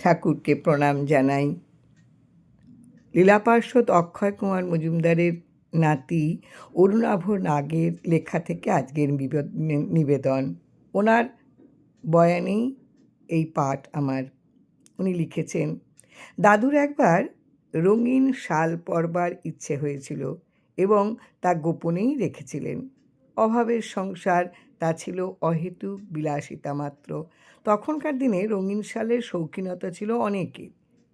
ঠাকুরকে প্রণাম জানাই। লীলাপার্শ্বদ অক্ষয় কুমার মজুমদারের নাতি অরুণাভ নাগের লেখা থেকে আজকের নিবেদন। ওনার বয়ানেই এই পাঠ আমার। উনি লিখেছেন, দাদুর একবার রঙিন শাল পরবার ইচ্ছে হয়েছিল এবং তা গোপনেই রেখেছিলেন। অভাবের সংসার তা ছিল অহেতুক বিলাসিতা মাত্র। তখনকার দিনে রঙিন শালের শৌখিনতা ছিল অনেকের।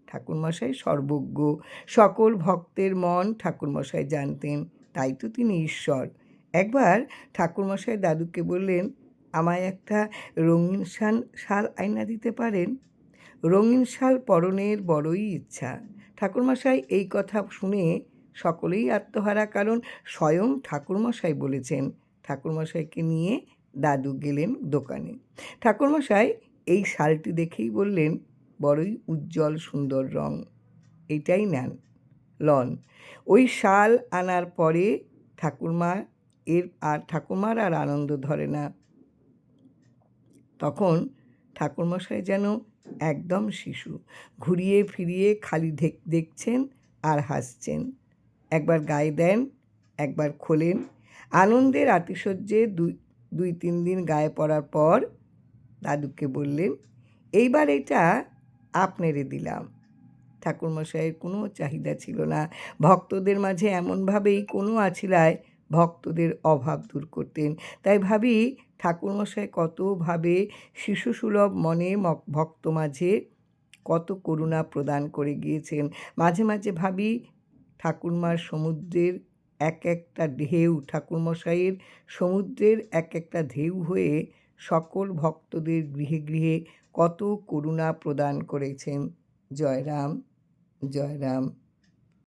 ঠাকুরমশাই সর্বজ্ঞ, সকল ভক্তের মন ঠাকুরমশাই জানতেন, তাই তো তিনি ঈশ্বর। একবার ঠাকুরমশাই দাদুকে বললেন, আমায় একটা রঙিন শাল শাল আয়না দিতে পারেন? রঙিন শাল পরনের বড়ই ইচ্ছা। ঠাকুরমশাই এই কথা শুনে সকলেই আত্মহারা, কারণ স্বয়ং ঠাকুরমশাই বলেছেন। ঠাকুরমশাইকে নিয়ে দাদু গেলেন দোকানে। ঠাকুরমশাই এই শালটি দেখেই বললেন, বড়ই উজ্জ্বল সুন্দর রং, এটাই নেন, লন। ওই শাল আনার পরে ঠাকুরমা এর আর ঠাকুরমার আর আনন্দ ধরে না। তখন ঠাকুরমশাই যেন একদম শিশু, ঘুরিয়ে ফিরিয়ে খালি দেখ- দেখছেন আর হাসছেন। একবার গায়ে দেন, একবার খোলেন। আনন্দের আতিশয্যে দুই দুই, তিন দিন গায়ে পড়ার পর দাদুকে বললেন, এইবার এটা আপনারে দিলাম। ঠাকুরমশাইয়ের কোনো চাহিদা ছিল না। ভক্তদের মাঝে এমনভাবেই কোনো আছিলায় ভক্তদের অভাব দূর করতেন। তাই ভাবি, ঠাকুরমশাই কতভাবে শিশুসুলভ মনে ভক্ত মাঝে কত করুণা প্রদান করে গিয়েছেন। মাঝে মাঝে ভাবি, ঠাকুরমার সমুদ্রের এক একটা ঢেউ ঠাকুরমশাইয়ের সমুদ্রের এক একটা ঢেউ হয়ে সকল ভক্তদের গৃহে গৃহে কত করুণা প্রদান করেছেন। জয় রাম জয় রাম